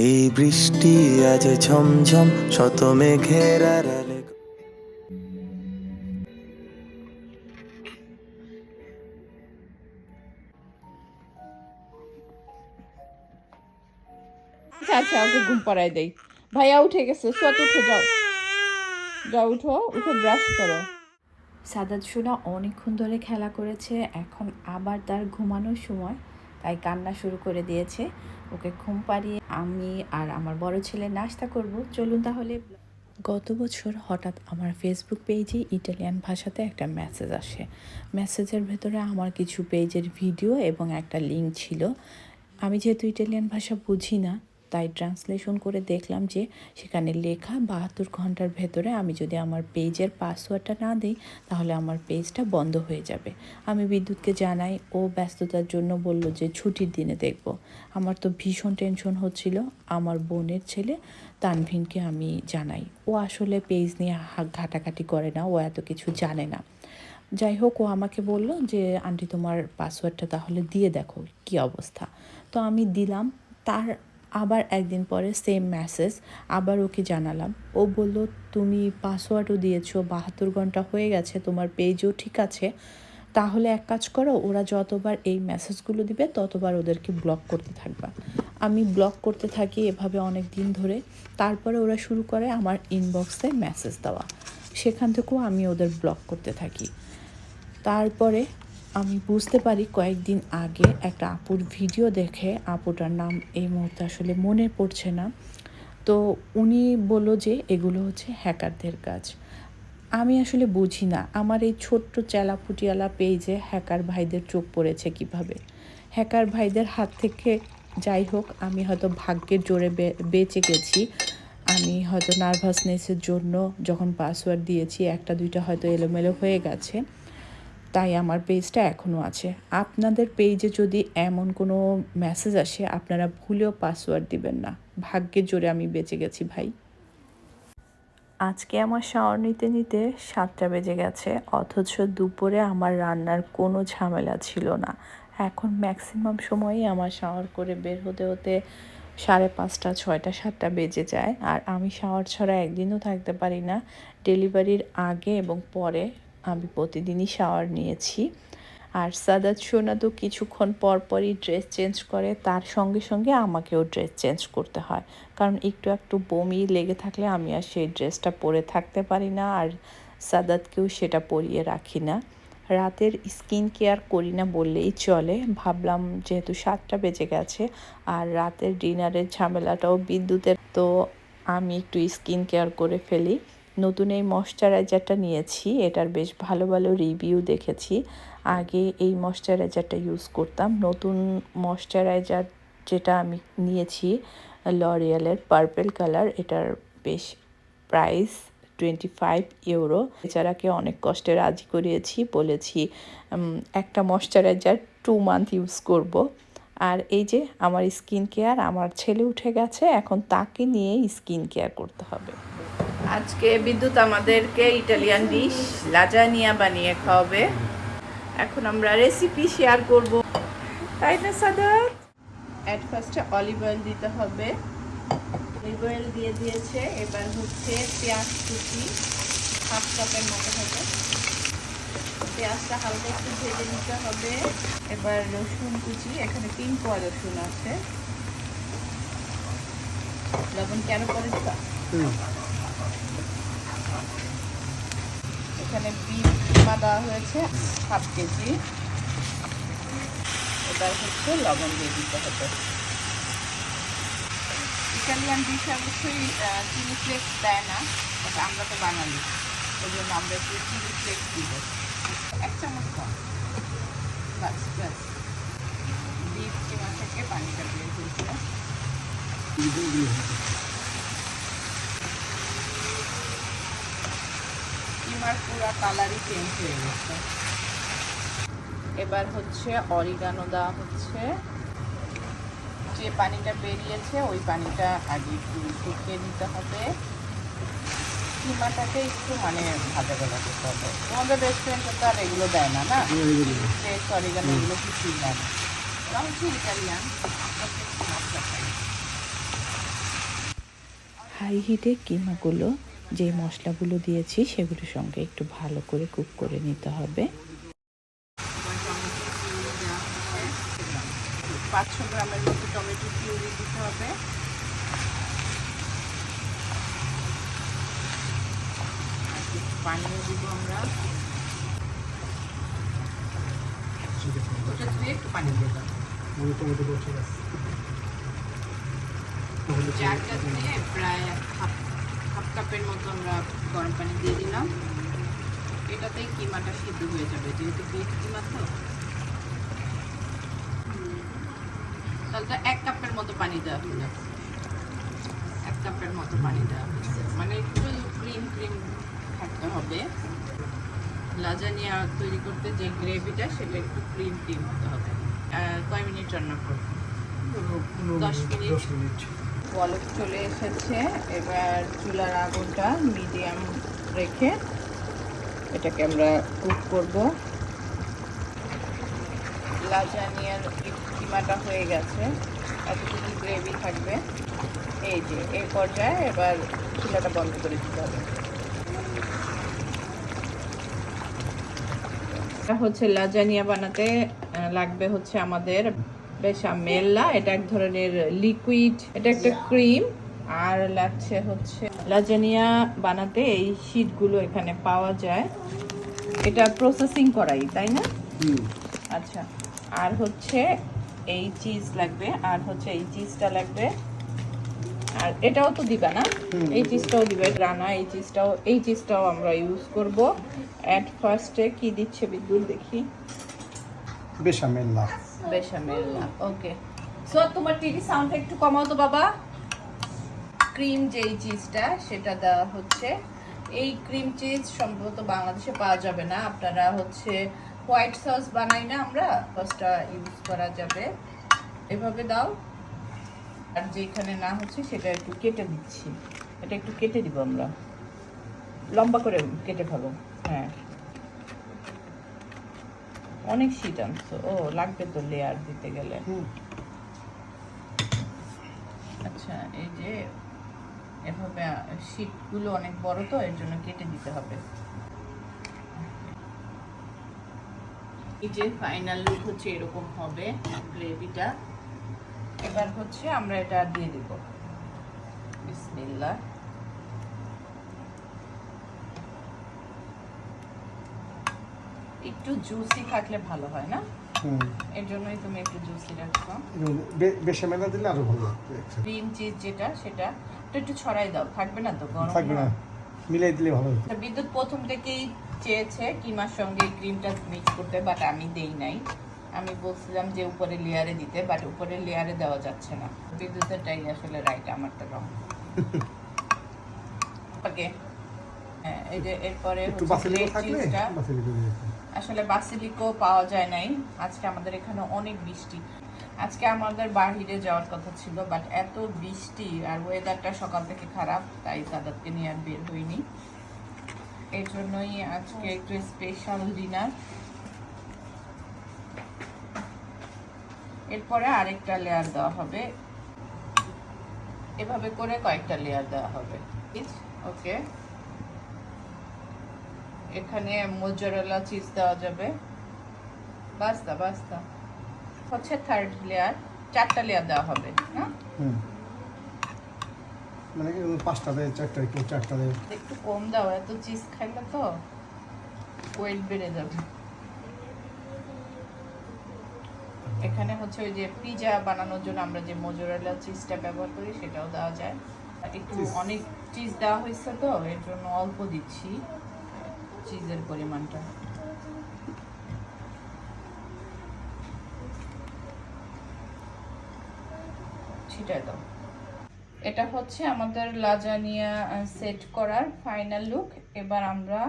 এই বৃষ্টি আজ ঝমঝম শত মেঘের আড়ালে। আচ্ছা আচ্ছা ওকে ঘুম পাড়াই দেই। ভাইয়া উঠে গেছে সোয়াত উঠে যাও। যাও উঠো উঠে ব্রাশ করো। সাদাত সোনা অনেকক্ষণ ধরে খেলা করেছে এখন আবার তার ঘুমানোর সময় তাই কান্না শুরু করে দিয়েছে। ওকে ঘুম পাড়িয়ে আমি আর আমার বড় ছেলে নাস্তা করব। চলুন তাহলে। গত বছর হঠাৎ আমার ফেসবুক পেজে ইটালিয়ান ভাষাতে একটা মেসেজ আসে। মেসেজের ভেতরে আমার কিছু পেজের ভিডিও এবং একটা লিঙ্ক ছিল। আমি যেহেতু ইটালিয়ান ভাষা বুঝি না তাই ট্রান্সলেশন করে দেখলাম যে সেখানে লেখা বাহাত্তর ঘণ্টার ভেতরে আমি যদি আমার পেজের পাসওয়ার্ডটা না দিই, তাহলে আমার পেজটা বন্ধ হয়ে যাবে। আমি বিদ্যুৎকে জানাই, ও ব্যস্ততার জন্য বলল যে ছুটির দিনে দেখব। আমার তো ভীষণ টেনশন হচ্ছিল। আমার বোনের ছেলে তানভিনকে আমি জানাই। ও আসলে পেজ নিয়ে ঘাটাঘাটি করে না, ও এত কিছু জানে না। যাই হোক, ও আমাকে বলল যে, আন্টি, তোমার পাসওয়ার্ডটা তাহলে দিয়ে দেখো, কি অবস্থা? তো আমি দিলাম। তার আবার একদিন পরে সেম মেসেজ আবার ওকে জানালাম। ও বলল, তুমি পাসওয়ার্ডও দিয়েছ, বাহাত্তর ঘণ্টা হয়ে গেছে, তোমার পেজও ঠিক আছে। তাহলে এক কাজ করো, ওরা যতবার এই মেসেজগুলো দিবে, ততবার ওদেরকে ব্লক করতে থাকবা। আমি ব্লক করতে থাকি এভাবে অনেক দিন ধরে। তারপরে ওরা শুরু করে আমার ইনবক্সে মেসেজ দেওয়া। সেখান থেকেও আমি ওদের ব্লক করতে থাকি। তারপরে আমি বুঝতে পারি কয়েকদিন আগে একটা আপুর ভিডিও দেখে আপুটার নাম এই মুহূর্তে আসলে মনে পড়ছে না। তো উনি বলল যে এগুলো হচ্ছে হ্যাকারদের কাজ। আমি আসলে বুঝি না, আমার এই ছোট্ট চেলা চেলাপুটিয়ালা পেজে হ্যাকার ভাইদের চোখ পড়েছে কীভাবে? হ্যাকার ভাইদের হাত থেকে যাই হোক, আমি হয়তো ভাগ্যের জোরে বেঁচে গেছি। আমি হয়তো নার্ভাসনেসের জন্য যখন পাসওয়ার্ড দিয়েছি, একটা দুইটা হয়তো এলোমেলো হয়ে গেছে। তাই আমার পেজটা এখনও আছে। আপনাদের পেজে যদি এমন কোনো মেসেজ আসে, আপনারা ভুলেও পাসওয়ার্ড দিবেন না। ভাগ্যের জোরে আমি বেঁচে গেছি ভাই। আজকে আমার শাওয়ার নিতে নিতে সাতটা বেজে গেছে, অথচ দুপুরে আমার রান্নার কোনো ঝামেলা ছিল না। এখন ম্যাক্সিমাম সময়ই আমার শাওয়ার করে বের হতে হতে সাড়ে পাঁচটা, ছয়টা, সাতটা বেজে যায়। আর আমি শাওয়ার ছাড়া একদিনও থাকতে পারি না। ডেলিভারির আগে এবং পরে আমি প্রতিদিনই শাওয়ার নিয়েছি। আর সাদাত সোনা তো কিছুক্ষণ পর পরই ড্রেস চেঞ্জ করে, তার সঙ্গে সঙ্গে আমাকেও ড্রেস চেঞ্জ করতে হয়। কারণ একটু একটু বমি লেগে থাকলে আমি আর সেই ড্রেসটা পরে থাকতে পারি না, আর সাদাতকেও সেটা পরিয়ে রাখি না। রাতের স্কিন কেয়ার করি না বললেই চলে। ভাবলাম যেহেতু সাতটা বেজে গেছে, আর রাতের ডিনারের ঝামেলাটাও বিদ্যুতের, তো আমি একটু স্কিন কেয়ার করে ফেলি। নতুন এই ময়শ্চারাইজারটা নিয়েছি। এটার বেশ ভালো ভালো রিভিউ দেখেছি। আগে এই ময়শ্চারাইজারটা ইউজ করতাম। নতুন ময়শ্চারাইজার যেটা আমি নিয়েছি লরিয়ালের পার্পেল কালার এটার বেশ প্রাইস টোয়েন্টি ফাইভ ইউরো বেচারাকে অনেক কষ্টে রাজি করিয়েছি, বলেছি একটা ময়শ্চারাইজার টু মান্থ ইউজ করব। আর এই যে, আমার স্কিন কেয়ার আমার ছেলে উঠে গেছে, এখন তাকে নিয়ে স্কিন কেয়ার করতে হবে। আজকে বিদ্যুৎ আমাদেরকে ইটালিয়ান ডিশ লাজানিয়া বানিয়ে খাওয়াবে। এখন আমরা রেসিপি শেয়ার করব। তাই না, সাদাত? অ্যাট ফার্স্টে অলিভ অয়েল দিতে হবে। অলিভ অয়েল দিয়ে দিয়েছে, এবার হচ্ছে পেঁয়াজ কুচি হাফ কাপের মতো হবে। পেঁয়াজটা হালকা একটু ভেজে নিতে হবে। এবার রসুন কুচি, এখানে তিন কোয়া রসুন আছে। লবণ কেন করে দিবা এখানে কিমা দেওয়া হয়েছে, হাফ কেজি। এবার হচ্ছে লবণ দিয়ে দিতে হবে। ইটালিয়ান ডিশ অবশ্যই চিলি ফ্লেক্স দেয় না, বাট আমরা তো বাঙালি ওই জন্য আমরা একটু চিলি ফ্লেক্স দিব। এক চামচ কম। বাস বাস। বিফ কিমা থেকে পানিটা দিয়ে দিয়েছে কিমার পুরো কালারই চেঞ্জ হয়ে গেছে। এবার হচ্ছে অরিগানো দেওয়া হচ্ছে। যে পানিটা বেরিয়েছে ওই পানিটা আগে একটু শুকিয়ে নিতে হবে। কিমাটাকে একটু মানে ভাজা ভাজা করতে হবে। তোমাদের রেস্টুরেন্টে তো আর এগুলো দেয় না না? ফ্রেশ অরিগানো এগুলো কিছুই দেয় না। হচ্ছে ইটালিয়ান আমরা। হাই হিটে কিমাগুলো। যে মশলাগুলো দিয়েছি সেগুলোর সঙ্গে একটু ভালো করে কুক করে নিতে হবে। পাঁচশো গ্রামের মতো টমেটো পিউরি দিতে হবে। পানিও দিব আমরা। ওটা ধুয়ে একটু পানি দিয়ে দাও। চারটা ধুয়ে প্রায় হাফ কাপের মতো আমরা গরম পানি দিয়ে দিলাম। এটাতেই কিমাটা সিদ্ধ হয়ে যাবে যেহেতু বিট কিমা তো। তাহলে তো এক কাপের মতো পানি দেওয়া হলো। এক কাপের মতো পানি দেওয়া হয়েছে। মানে একটু ক্রিম ক্রিম থাকতে হবে। লাজানিয়া তৈরি করতে যে গ্রেভিটা সেটা একটু ক্রিম ক্রিম হতে হবে। কয় মিনিট রান্না করব? দশ মিনিট। বলক চলে এসেছে। এবার চুলার আগুনটা মিডিয়াম রেখে এটাকে আমরা কুক করব। লাজানিয়ার কিমাটা হয়ে গেছে। এতটুকু গ্রেভি থাকবে। এই যে, এই পর্যায়ে এবার চুলাটা বন্ধ করে দিতে হবে। হচ্ছে লাজানিয়া বানাতে লাগবে হচ্ছে আমাদের বেশামেল্লা এটা এক ধরনের লিকুইড এটা একটা ক্রিম আর লাগছে হচ্ছে লাজানিয়া বানাতে এই শীটগুলো এখানে পাওয়া যায়। এটা প্রসেসিং করাই তাই না? আচ্ছা আর হচ্ছে এই চিজ লাগবে আর হচ্ছে এই চিজটা লাগবে। আর এটাও তো দিবা না? এই চিজটাও দিবে রানা এই চিজটাও এই চিজটাও আমরা ইউজ করব। অ্যাট ফার্স্টে কি দিচ্ছে বিদ্যুৎ দেখি। বেশামেল্লা বেশামেল্লা ওকে সো তোমার টিভি সাউন্ডটা একটু কমাও তো, বাবা। ক্রিম যেই চিজটা সেটা দেওয়া হচ্ছে। এই ক্রিম চিজ সম্ভবত বাংলাদেশে পাওয়া যাবে না। আপনারা হচ্ছে হোয়াইট সস বানাই না আমরা সসটা ইউজ করা যাবে। এভাবে দাও। আর যেখানে না হচ্ছে, সেটা একটু কেটে দিচ্ছি এটা একটু কেটে দিব আমরা। লম্বা করে কেটে ফেলো। হ্যাঁ। অনেক শীত আনছো। ও লাগবে তো লেয়ার দিতে গেলে। আচ্ছা এই যে এভাবে শীটগুলো অনেক বড় তো এর জন্য কেটে দিতে হবে। এই যে ফাইনাল লুক হচ্ছে এরকম হবে গ্রেভিটা এবার হচ্ছে আমরা এটা দিয়ে দিব। বিসমিল্লাহ। একটু জুসি থাকলে ভালো হয় না? এর জন্যই তুমি একটু জুসি রাখছো বেশামেল্লা দিলে আরও ভালো ক্রিম চিজ যেটা সেটা। একটু ছড়াই দাও থাকবে না তো গরম? থাকবে না। মিলাই দিলে ভালো হতো। বিদ্যুৎ প্রথম থেকেই চেয়েছে কিমার সঙ্গে ক্রিমটা মিক্স করতে বাট আমি দেই নাই। আমি বলছিলাম যে উপরে লেয়ারে দিতে বাট উপরে লেয়ারে দেওয়া যাচ্ছে না। বিদ্যুতের বিদ্যুতেরটাই আসলে রাইট আমারটা রং ওকে হ্যাঁ এই যে এরপরে একটু হচ্ছে আসলে বাসিলিকো পাওয়া যায় নাই। আজকে আমাদের এখানে অনেক বৃষ্টি। আজকে আমাদের বাহিরে যাওয়ার কথা ছিল বাট এত বৃষ্টি আর ওয়েদারটা সকাল থেকে খারাপ, তাই তাদেরকে নিয়ে আর বের হইনি। এই জন্যই আজকে একটু স্পেশাল ডিনার এরপরে আরেকটা লেয়ার দেওয়া হবে। এভাবে করে কয়েকটা লেয়ার দেওয়া হবে। ওকে এখানে মোজারেলা চিজ দেওয়া যাবে। বাস্তা বাস্তা। হচ্ছে থার্ড লেয়ার চারটা লেয়ার দেওয়া হবে না? মানে পাঁচটা দেয় চারটা কেউ চারটা দেয়? একটু কম দাও এত চিজ খাইলে তো ওয়েট বেড়ে যাবে। এখানে হচ্ছে ওই যে পিজা বানানোর জন্য আমরা যে মোজারেলা চিজটা ব্যবহার করি সেটাও দেওয়া যায়। আর একটু অনেক চিজ দেওয়া হয়েছে তো এর জন্য অল্প দিচ্ছি। চিজের পরিমাণটা। ছিটায় দাও। এটা হচ্ছে আমাদের লাজানিয়া সেট করার ফাইনাল লুক এবার আমরা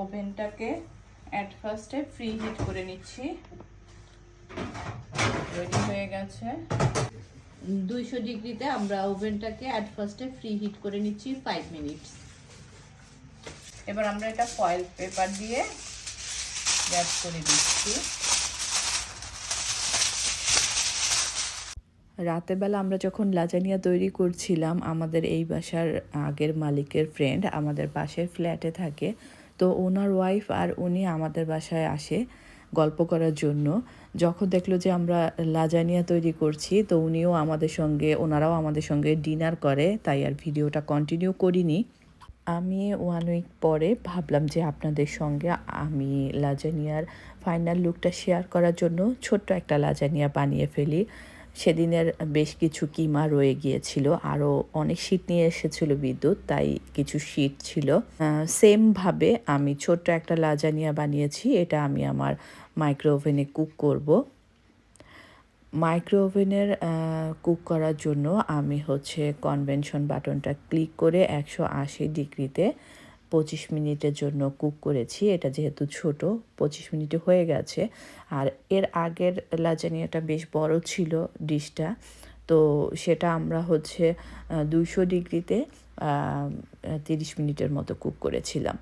ওভেনটাকে অ্যাট ফার্স্টে ফ্রি হিট করে নিচ্ছি। রেডি হয়ে গেছে। দুইশো ডিগ্রিতে আমরা ওভেনটাকে অ্যাট ফার্স্টে ফ্রি হিট করে নিচ্ছি ফাইভ মিনিটস এবার আমরা এটা ফয়েল পেপার দিয়ে র্যাপ করে দিচ্ছি। রাতের বেলা আমরা যখন লাজানিয়া তৈরি করছিলাম, আমাদের এই বাসার আগের মালিকের ফ্রেন্ড আমাদের পাশের ফ্ল্যাটে থাকে। তো ওনার ওয়াইফ আর উনি আমাদের বাসায় আসে গল্প করার জন্য। যখন দেখল যে আমরা লাজানিয়া তৈরি করছি, তো উনিও আমাদের সঙ্গে, ওনারাও আমাদের সঙ্গে ডিনার করে, তাই আর ভিডিওটা কন্টিনিউ করিনি। আমি ওয়ান উইক পরে ভাবলাম যে আপনাদের সঙ্গে আমি লাজানিয়ার ফাইনাল লুকটা শেয়ার করার জন্য ছোট্ট একটা লাজানিয়া বানিয়ে ফেলি। সেদিনের বেশ কিছু কিমা রয়ে গিয়েছিল, আরও অনেক শীত নিয়ে এসেছিল বিদ্যুৎ, তাই কিছু শীত ছিল। সেমভাবে আমি ছোট্ট একটা লাজানিয়া বানিয়েছি, এটা আমি আমার মাইক্রো ওভেনে কুক করব। মাইক্রো ওভেনের কুক করার জন্য আমি হচ্ছে কনভেনশন বাটনটা ক্লিক করে একশো আশি ডিগ্রিতে পঁচিশ মিনিটের জন্য কুক করেছি। এটা যেহেতু ছোট, পঁচিশ মিনিটে হয়ে গেছে। আর এর আগের লাজানিয়াটা বেশ বড় ছিল ডিশটা। তো সেটা আমরা হচ্ছে দুশো ডিগ্রিতে তিরিশ মিনিটের মতো কুক করেছিলাম।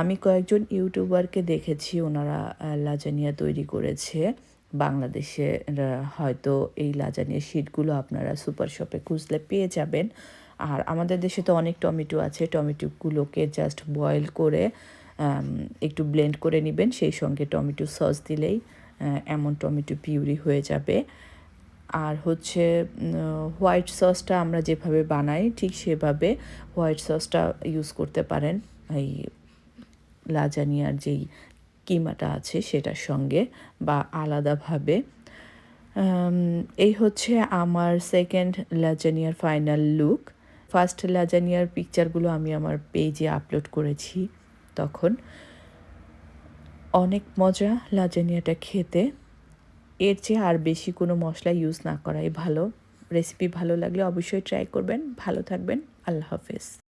আমি কয়েকজন ইউটিউবারকে দেখেছি, ওনারা লাজানিয়া তৈরি করেছে। বাংলাদেশে হয়তো এই লাজানিয়া শিটগুলো আপনারা সুপার শপে খুঁজলে পেয়ে যাবেন। আর আমাদের দেশে তো অনেক টমেটো আছে, টমেটোগুলোকে জাস্ট বয়েল করে একটু ব্লেন্ড করে নেবেন। সেই সঙ্গে টমেটো সস দিলেই এমন টমেটো পিউরি হয়ে যাবে। আর হচ্ছে হোয়াইট সসটা আমরা যেভাবে বানাই, ঠিক সেভাবে হোয়াইট সসটা ইউজ করতে পারেন। এই লাজানিয়ার যেই কিমাটা আছে সেটার সঙ্গে বা আলাদাভাবে। এই হচ্ছে আমার সেকেন্ড লাজানিয়ার ফাইনাল লুক ফার্স্ট লাজানিয়ার পিকচারগুলো আমি আমার পেজে আপলোড করেছি তখন। অনেক মজা লাজানিয়াটা খেতে। এর চেয়ে আর বেশি কোনো মশলা ইউজ না করাই ভালো। রেসিপি ভালো লাগলে অবশ্যই ট্রাই করবেন। ভালো থাকবেন। আল্লাহ হাফেজ।